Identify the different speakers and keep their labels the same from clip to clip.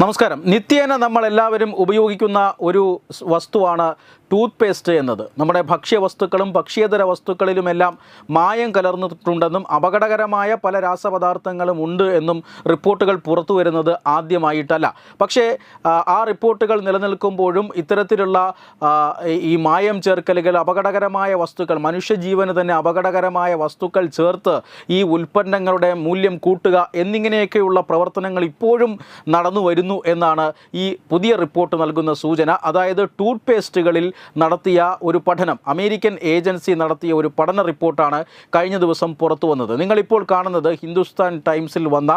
Speaker 1: നമസ്കാരം. നിത്യേന നമ്മൾ എല്ലാവരും ഉപയോഗിക്കുന്ന ഒരു വസ്തുവാണ് ടൂത്ത് പേസ്റ്റ് എന്നത്. നമ്മുടെ ഭക്ഷ്യവസ്തുക്കളും ഭക്ഷ്യേതര വസ്തുക്കളിലുമെല്ലാം മായം കലർന്നിട്ടുണ്ടെന്നും അപകടകരമായ പല രാസപദാർത്ഥങ്ങളും ഉണ്ട് എന്നും റിപ്പോർട്ടുകൾ പുറത്തു വരുന്നത് ആദ്യമായിട്ടല്ല. പക്ഷേ ആ, റിപ്പോർട്ടുകൾ നിലനിൽക്കുമ്പോഴും ഇത്തരത്തിലുള്ള ഈ മായം ചേർക്കലുകൾ അപകടകരമായ വസ്തുക്കൾ മനുഷ്യജീവന് തന്നെ അപകടകരമായ വസ്തുക്കൾ ചേർത്ത് ഈ ഉൽപ്പന്നങ്ങളുടെ മൂല്യം കൂട്ടുക എന്നിങ്ങനെയൊക്കെയുള്ള പ്രവർത്തനങ്ങൾ ഇപ്പോഴും നടന്നു വരുന്നു എന്നാണ് ഈ പുതിയ റിപ്പോർട്ട് നൽകുന്ന സൂചന. അതായത് ടൂത്ത് പേസ്റ്റുകളിൽ നടത്തിയ ഒരു പഠനം അമേരിക്കൻ ഏജൻസി നടത്തിയ ഒരു പഠന റിപ്പോർട്ടാണ് കഴിഞ്ഞ ദിവസം പുറത്തു വന്നത്. നിങ്ങളിപ്പോൾ കാണുന്നത് ഹിന്ദുസ്ഥാൻ ടൈംസിൽ വന്ന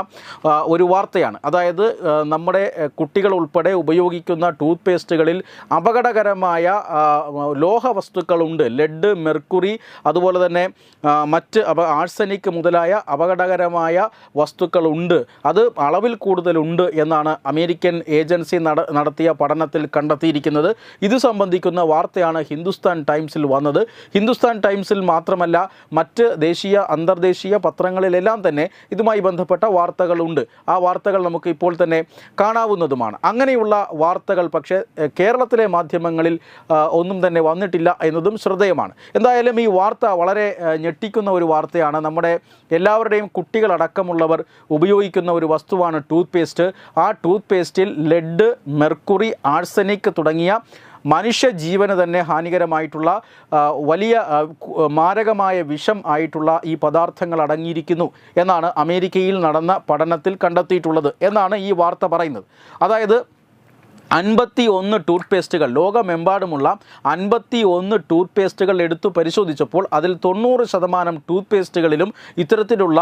Speaker 1: ഒരു വാർത്തയാണ്. അതായത് നമ്മുടെ കുട്ടികൾ ഉൾപ്പെടെ ഉപയോഗിക്കുന്ന ടൂത്ത് പേസ്റ്റുകളിൽ അപകടകരമായ ലോഹവസ്തുക്കളുണ്ട്. ലെഡ് മെർക്കുറി അതുപോലെ തന്നെ മറ്റ് ആഴ്സനിക് മുതലായ അപകടകരമായ വസ്തുക്കളുണ്ട്. അത് അളവിൽ കൂടുതലുണ്ട് എന്നാണ് അമേരിക്കൻ ഏജൻസി നടത്തിയ പഠനത്തിൽ കണ്ടെത്തിയിരിക്കുന്നത് ഇത് സംബന്ധിക്കുന്ന വാർത്തയാണ് ഹിന്ദുസ്ഥാൻ ടൈംസിൽ വന്നത്. ഹിന്ദുസ്ഥാൻ ടൈംസിൽ മാത്രമല്ല മറ്റ് ദേശീയ അന്തർദേശീയ പത്രങ്ങളിലെല്ലാം തന്നെ ഇതുമായി ബന്ധപ്പെട്ട വാർത്തകളുണ്ട്. ആ വാർത്തകൾ നമുക്ക് ഇപ്പോൾ തന്നെ കാണാവുന്നതുമാണ്. അങ്ങനെയുള്ള വാർത്തകൾ പക്ഷേ കേരളത്തിലെ മാധ്യമങ്ങളിൽ ഒന്നും തന്നെ വന്നിട്ടില്ല എന്നതും ശ്രദ്ധേയമാണ്. എന്തായാലും ഈ വാർത്ത വളരെ ഞെട്ടിക്കുന്ന ഒരു വാർത്തയാണ്. നമ്മുടെ എല്ലാവരുടെയും കുട്ടികളടക്കമുള്ളവർ ഉപയോഗിക്കുന്ന ഒരു വസ്തുവാണ് ടൂത്ത് പേസ്റ്റ് ആ ടൂത്ത് പേസ്റ്റിൽ ലെഡ് മെർക്കുറി ആഴ്സനിക് തുടങ്ങിയ മനുഷ്യ ജീവന് തന്നെ ഹാനികരമായിട്ടുള്ള വലിയ മാരകമായ വിഷം ആയിട്ടുള്ള ഈ പദാർത്ഥങ്ങൾ അടങ്ങിയിരിക്കുന്നു എന്നാണ് അമേരിക്കയിൽ നടന്ന പഠനത്തിൽ കണ്ടെത്തിയിട്ടുള്ളത് എന്നാണ് ഈ വാർത്ത പറയുന്നത്. അതായത് അൻപത്തി ഒന്ന് ടൂത്ത് പേസ്റ്റുകൾ ലോകമെമ്പാടുമുള്ള അൻപത്തി ഒന്ന് ടൂത്ത് പേസ്റ്റുകൾ എടുത്തു പരിശോധിച്ചപ്പോൾ അതിൽ തൊണ്ണൂറ് ശതമാനം ടൂത്ത് പേസ്റ്റുകളിലും ഇത്തരത്തിലുള്ള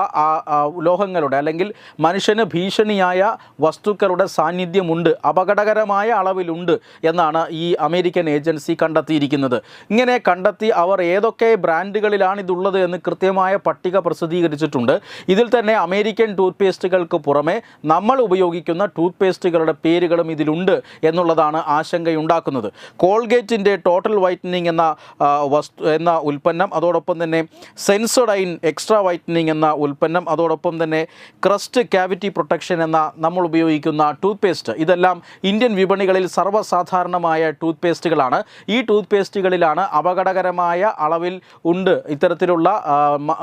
Speaker 1: ലോഹങ്ങളുടെ അല്ലെങ്കിൽ മനുഷ്യന് ഭീഷണിയായ വസ്തുക്കളുടെ സാന്നിധ്യമുണ്ട്. അപകടകരമായ അളവിലുണ്ട് എന്നാണ് ഈ അമേരിക്കൻ ഏജൻസി കണ്ടെത്തിയിരിക്കുന്നത്. ഇങ്ങനെ കണ്ടെത്തി അവർ ഏതൊക്കെ ബ്രാൻഡുകളിലാണ് ഇതുള്ളത് എന്ന് കൃത്യമായ പട്ടിക പ്രസിദ്ധീകരിച്ചിട്ടുണ്ട്. ഇതിൽ തന്നെ അമേരിക്കൻ ടൂത്ത് പേസ്റ്റുകൾക്ക് പുറമെ നമ്മൾ ഉപയോഗിക്കുന്ന ടൂത്ത് പേസ്റ്റുകളുടെ പേരുകളും ഇതിലുണ്ട്. എന്നുള്ളതാണ് ആശങ്കയുണ്ടാക്കുന്നത്. കോൾഗേറ്റിന്റെ ടോട്ടൽ വൈറ്റനിങ് എന്ന വസ്തു എന്ന ഉൽപ്പന്നം അതോടൊപ്പം തന്നെ സെൻസോഡൈൻ എക്സ്ട്രാ വൈറ്റനിങ് എന്ന ഉൽപ്പന്നം അതോടൊപ്പം തന്നെ ക്രസ്റ്റ് ക്യാവിറ്റി പ്രൊട്ടക്ഷൻ എന്ന നമ്മൾ ഉപയോഗിക്കുന്ന ടൂത്ത് പേസ്റ്റ് ഇതെല്ലാം ഇന്ത്യൻ വിപണികളിൽ സർവസാധാരണമായ ടൂത്ത് പേസ്റ്റുകളാണ് ഈ ടൂത്ത് പേസ്റ്റുകളിലാണ് അപകടകരമായ അളവിൽ ഉണ്ട് ഇത്തരത്തിലുള്ള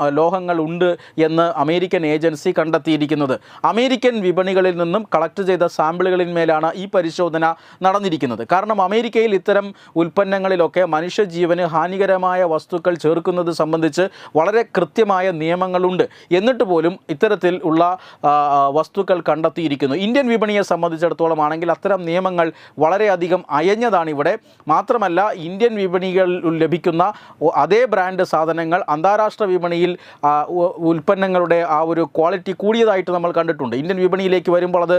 Speaker 1: ലോഹങ്ങൾ ഉണ്ട് എന്ന് അമേരിക്കൻ ഏജൻസി കണ്ടെത്തിയിരിക്കുന്നത്. അമേരിക്കൻ വിപണികളിൽ നിന്നും കളക്ട് ചെയ്ത സാമ്പിളുകളിന്മേലാണ് ഈ പരിശോധന നടന്നിരിക്കുന്നത്. കാരണം അമേരിക്കയിൽ ഇത്തരം ഉൽപ്പന്നങ്ങളിലൊക്കെ മനുഷ്യജീവന് ഹാനികരമായ വസ്തുക്കൾ ചേർക്കുന്നത് സംബന്ധിച്ച് വളരെ കൃത്യമായ നിയമങ്ങളുണ്ട്. എന്നിട്ട് പോലും ഇത്തരത്തിൽ ഉള്ള വസ്തുക്കൾ കണ്ടെത്തിയിരിക്കുന്നു. ഇന്ത്യൻ വിപണിയെ സംബന്ധിച്ചിടത്തോളം ആണെങ്കിൽ അത്തരം നിയമങ്ങൾ വളരെയധികം അയഞ്ഞതാണ് ഇവിടെ. മാത്രമല്ല ഇന്ത്യൻ വിപണികളിൽ ലഭിക്കുന്ന അതേ ബ്രാൻഡ് സാധനങ്ങൾ അന്താരാഷ്ട്ര വിപണിയിൽ ഉൽപ്പന്നങ്ങളുടെ ആ ഒരു ക്വാളിറ്റി കൂടിയതായിട്ട് നമ്മൾ കണ്ടിട്ടുണ്ട്. ഇന്ത്യൻ വിപണിയിലേക്ക് വരുമ്പോൾ അത്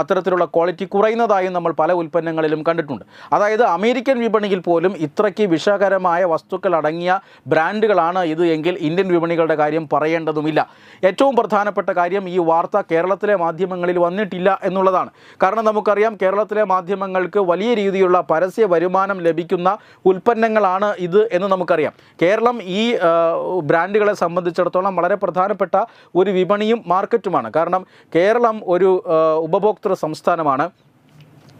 Speaker 1: അത്തരത്തിലുള്ള ക്വാളിറ്റി കുറയുന്നതായും നമ്മൾ പല ഉൽപ്പന്നങ്ങളിലും കണ്ടിട്ടുണ്ട്. അതായത് അമേരിക്കൻ വിപണിയിൽ പോലും ഇത്രയ്ക്ക് വിഷകരമായ വസ്തുക്കൾ അടങ്ങിയ ബ്രാൻഡുകളാണ് ഇത് എങ്കിൽ ഇന്ത്യൻ വിപണികളുടെ കാര്യം പറയേണ്ടതുമില്ല. ഏറ്റവും പ്രധാനപ്പെട്ട കാര്യം ഈ വാർത്ത കേരളത്തിലെ മാധ്യമങ്ങളിൽ വന്നിട്ടില്ല എന്നുള്ളതാണ്. കാരണം നമുക്കറിയാം കേരളത്തിലെ മാധ്യമങ്ങൾക്ക് വലിയ രീതിയിലുള്ള പരസ്യ വരുമാനം ലഭിക്കുന്ന ഉൽപ്പന്നങ്ങളാണ് ഇത് എന്ന് നമുക്കറിയാം. കേരളം ഈ ബ്രാൻഡുകളെ സംബന്ധിച്ചിടത്തോളം വളരെ പ്രധാനപ്പെട്ട ഒരു വിപണിയും മാർക്കറ്റുമാണ്. കാരണം കേരളം ഒരു ഉപഭോക്തൃ സംസ്ഥാനമാണ്.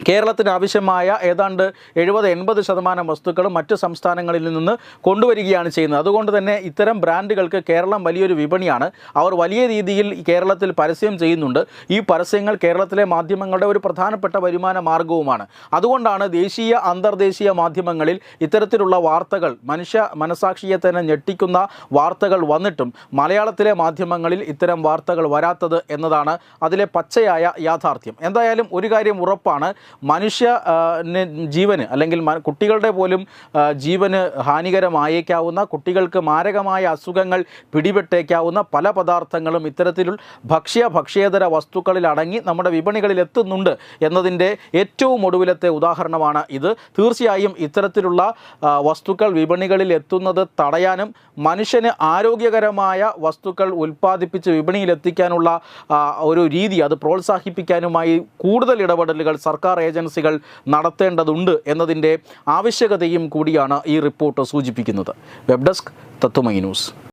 Speaker 1: കേരളത്തിന് ആവശ്യമായ ഏതാണ്ട് എഴുപത് എൺപത് ശതമാനം വസ്തുക്കളും മറ്റ് സംസ്ഥാനങ്ങളിൽ നിന്ന് കൊണ്ടുവരികയാണ് ചെയ്യുന്നത്. അതുകൊണ്ട് തന്നെ ഇത്തരം ബ്രാൻഡുകൾക്ക് കേരളം വലിയൊരു വിപണിയാണ്. അവർ വലിയ രീതിയിൽ കേരളത്തിൽ പരസ്യം ചെയ്യുന്നുണ്ട്. ഈ പരസ്യങ്ങൾ കേരളത്തിലെ മാധ്യമങ്ങളുടെ ഒരു പ്രധാനപ്പെട്ട വരുമാന മാർഗവുമാണ് അതുകൊണ്ടാണ് ദേശീയ അന്തർദേശീയ മാധ്യമങ്ങളിൽ ഇത്തരത്തിലുള്ള വാർത്തകൾ മനുഷ്യ മനസാക്ഷിയെ തന്നെ ഞെട്ടിക്കുന്ന വാർത്തകൾ വന്നിട്ടും മലയാളത്തിലെ മാധ്യമങ്ങളിൽ ഇത്തരം വാർത്തകൾ വരാത്തത് എന്നതാണ് അതിലെ പച്ചയായ യാഥാർത്ഥ്യം. എന്തായാലും ഒരു കാര്യം ഉറപ്പാണ് മനുഷ്യ ജീവന് അല്ലെങ്കിൽ കുട്ടികളുടെ പോലും ജീവന് ഹാനികരമായേക്കാവുന്ന കുട്ടികൾക്ക് മാരകമായ അസുഖങ്ങൾ പിടിപെട്ടേക്കാവുന്ന പല പദാർത്ഥങ്ങളും ഇത്തരത്തിലുള്ള ഭക്ഷ്യ ഭക്ഷ്യേതര വസ്തുക്കളിൽ അടങ്ങി നമ്മുടെ വിപണികളിൽ എത്തുന്നുണ്ട് എന്നതിന്റെ ഏറ്റവും ഒടുവിലത്തെ ഉദാഹരണമാണ് ഇത്. തീർച്ചയായും ഇത്തരത്തിലുള്ള വസ്തുക്കൾ വിപണികളിൽ എത്തുന്നത് തടയാനും മനുഷ്യന് ആരോഗ്യകരമായ വസ്തുക്കൾ ഉൽപ്പാദിപ്പിച്ച് വിപണിയിൽ എത്തിക്കാനുള്ള ഒരു രീതി അത് പ്രോത്സാഹിപ്പിക്കാനുമായി കൂടുതൽ ഇടപെടലുകൾ സർക്കാർ ഏജൻസികൾ നടത്തേണ്ടതുണ്ട് എന്നതിന്റെ ആവശ്യകതയും കൂടിയാണ് ഈ റിപ്പോർട്ട് സൂചിപ്പിക്കുന്നത്. Web desk Tathvamayi news.